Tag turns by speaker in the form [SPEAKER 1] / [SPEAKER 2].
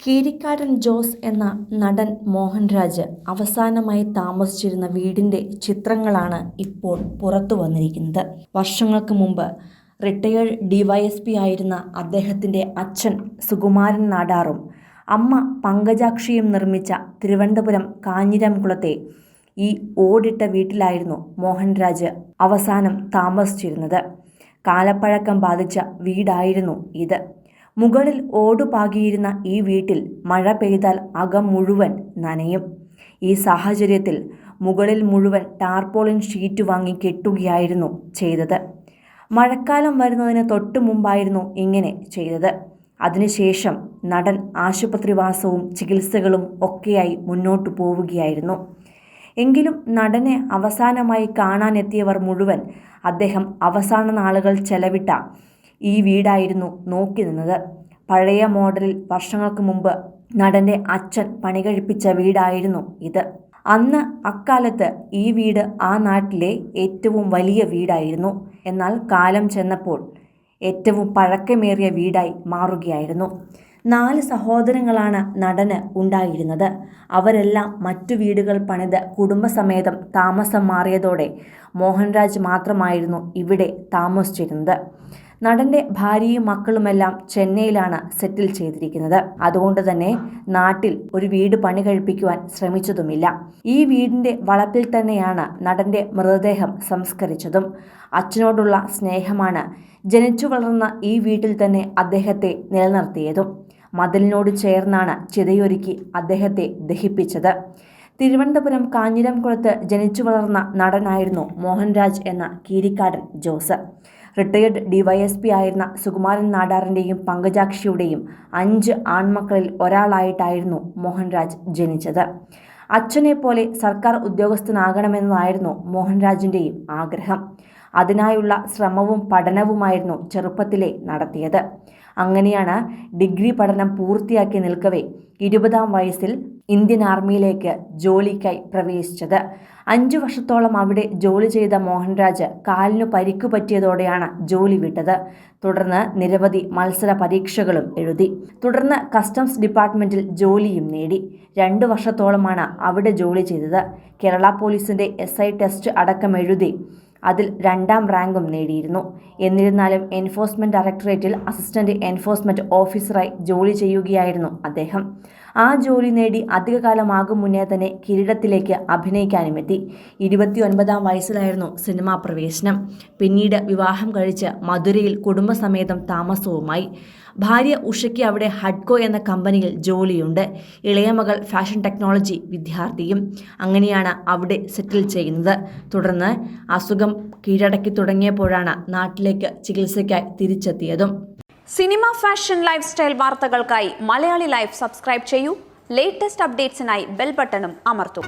[SPEAKER 1] കീരിക്കാടൻ ജോസ് എന്ന നടൻ മോഹൻരാജ് അവസാനമായി താമസിച്ചിരുന്ന വീടിന്റെ ചിത്രങ്ങളാണ് ഇപ്പോൾ പുറത്തു വന്നിരിക്കുന്നത്. വർഷങ്ങൾക്ക് മുമ്പ് റിട്ടയേർഡ് ഡിവൈഎസ്പി ആയിരുന്ന അദ്ദേഹത്തിന്റെ അച്ഛൻ സുകുമാരൻ നാടാറും അമ്മ പങ്കജാക്ഷിയും നിർമ്മിച്ച തിരുവനന്തപുരം കാഞ്ഞിരംകുളത്തെ ഈ ഓടിട്ട വീട്ടിലായിരുന്നു മോഹൻരാജ് അവസാനം താമസിച്ചിരുന്നത്. കാലപ്പഴക്കം ബാധിച്ച വീടായിരുന്നു ഇത്. മുകളിൽ ഓടുപാകിയിരുന്ന ഈ വീട്ടിൽ മഴ പെയ്താൽ അകം മുഴുവൻ നനയും. ഈ സാഹചര്യത്തിൽ മുകളിൽ മുഴുവൻ ടാർപോളിൻ ഷീറ്റ് വാങ്ങി കെട്ടുകയായിരുന്നു ചെയ്തത്. മഴക്കാലം വരുന്നതിന് തൊട്ടു മുമ്പായിരുന്നു ഇങ്ങനെ ചെയ്തത്. അതിനുശേഷം നടൻ ആശുപത്രിവാസവും ചികിത്സകളും ഒക്കെയായി മുന്നോട്ടു പോവുകയായിരുന്നു. എങ്കിലും നടനെ അവസാനമായി കാണാനെത്തിയവർ മുഴുവൻ അദ്ദേഹം അവസാന നാളുകൾ ചെലവിട്ട ഈ വീടായിരുന്നു നോക്കി നിന്നത്. പഴയ മോഡലിൽ വർഷങ്ങൾക്ക് മുമ്പ് നടന്റെ അച്ഛൻ പണി പണികഴിപ്പിച്ച വീടായിരുന്നു ഇത്. അന്ന് അക്കാലത്ത് ഈ വീട് ആ നാട്ടിലെ ഏറ്റവും വലിയ വീടായിരുന്നു. എന്നാൽ കാലം ചെന്നപ്പോൾ ഏറ്റവും പഴക്കമേറിയ വീടായി മാറുകയായിരുന്നു. നാല് സഹോദരങ്ങളാണ് നടന് ഉണ്ടായിരുന്നത്. അവരെല്ലാം മറ്റു വീടുകൾ പണിത് കുടുംബസമേതം താമസം മാറിയതോടെ മോഹൻരാജ് മാത്രമായിരുന്നു ഇവിടെ താമസിച്ചിരുന്നത്. നടന്റെ ഭാര്യയും മക്കളുമെല്ലാം ചെന്നൈയിലാണ് സെറ്റിൽ ചെയ്തിരിക്കുന്നത്. അതുകൊണ്ട് തന്നെ നാട്ടിൽ ഒരു വീട് പണി കഴിപ്പിക്കുവാൻ ശ്രമിച്ചതുമില്ല. ഈ വീടിന്റെ വളപ്പിൽ തന്നെയാണ് നടന്റെ മൃതദേഹം സംസ്കരിച്ചതും. അച്ഛനോടുള്ള സ്നേഹമാണ് ജനിച്ചു വളർന്ന ഈ വീട്ടിൽ തന്നെ അദ്ദേഹത്തെ നിലനിർത്തിയതും. മതിലിനോട് ചേർന്നാണ് ചിതയൊരുക്കി അദ്ദേഹത്തെ ദഹിപ്പിച്ചത്. തിരുവനന്തപുരം കാഞ്ഞിരംകുളത്ത് ജനിച്ചു വളർന്ന നടനായിരുന്നു മോഹൻരാജ് എന്ന കീരിക്കാടൻ ജോസ്. റിട്ടയേർഡ് ഡിവൈഎസ്പി ആയിരുന്ന സുകുമാരൻ നാടാറിന്റെയും പങ്കജാക്ഷിയുടെയും അഞ്ച് ആൺമക്കളിൽ ഒരാളായിട്ടായിരുന്നു മോഹൻരാജ് ജനിച്ചത്. അച്ഛനെ പോലെ സർക്കാർ ഉദ്യോഗസ്ഥനാകണമെന്നതായിരുന്നു മോഹൻരാജിന്റെയും ആഗ്രഹം. അതിനായുള്ള ശ്രമവും പഠനവുമായിരുന്നു ചെറുപ്പത്തിലെ നടത്തിയത്. അങ്ങനെയാണ് ഡിഗ്രി പഠനം പൂർത്തിയാക്കി നിൽക്കവേ ഇരുപതാം വയസ്സിൽ ഇന്ത്യൻ ആർമിയിലേക്ക് ജോലിക്കായി പ്രവേശിച്ചത്. അഞ്ചു വർഷത്തോളം അവിടെ ജോലി ചെയ്ത മോഹൻരാജ് കാലിനു പരിക്കു പറ്റിയതോടെയാണ് ജോലി വിട്ടത്. തുടർന്ന് നിരവധി മത്സര പരീക്ഷകളും എഴുതി. തുടർന്ന് കസ്റ്റംസ് ഡിപ്പാർട്ട്മെന്റിൽ ജോലിയും നേടി. രണ്ടു വർഷത്തോളമാണ് അവിടെ ജോലി ചെയ്തത്. കേരള പോലീസിന്റെ എസ് ടെസ്റ്റ് അടക്കം എഴുതി. അതിൽ രണ്ടാം റാങ്കും നേടിയിരുന്നു. എന്നിരുന്നാലും എൻഫോഴ്സ്മെന്റ് ഡയറക്ടറേറ്റിൽ അസിസ്റ്റന്റ് എൻഫോഴ്സ്മെന്റ് ഓഫീസറായി ജോലി ചെയ്യുകയായിരുന്നു അദ്ദേഹം. ആ ജോലി നേടി അധികകാലമാകും മുന്നേ തന്നെ കിരീടത്തിലേക്ക് അഭിനയിക്കാനും എത്തി. ഇരുപത്തിയൊൻപതാം വയസ്സിലായിരുന്നു സിനിമാ പ്രവേശനം. പിന്നീട് വിവാഹം കഴിച്ച് മധുരയിൽ കുടുംബസമേതം താമസവുമായി. ഭാര്യ ഉഷയ്ക്ക് അവിടെ ഹഡ്കോ എന്ന കമ്പനിയിൽ ജോലിയുണ്ട്. ഇളയ മകൾ ഫാഷൻ ടെക്നോളജി വിദ്യാർത്ഥിയും അങ്ങനെയാണ് അവിടെ സെറ്റിൽ ചെയ്യുന്നത്. തുടർന്ന് അസുഖം കീഴടക്കി തുടങ്ങിയപ്പോഴാണ് നാട്ടിലേക്ക് ചികിത്സയ്ക്കായി തിരിച്ചെത്തിയതും.
[SPEAKER 2] സിനിമ ഫാഷൻ ലൈഫ് സ്റ്റൈൽ വാർത്തകൾക്കായി മലയാളി ലൈഫ് സബ്സ്ക്രൈബ് ചെയ്യൂ. ലേറ്റസ്റ്റ് അപ്ഡേറ്റ്സിനായി ബെൽ ബട്ടണും അമർത്തും.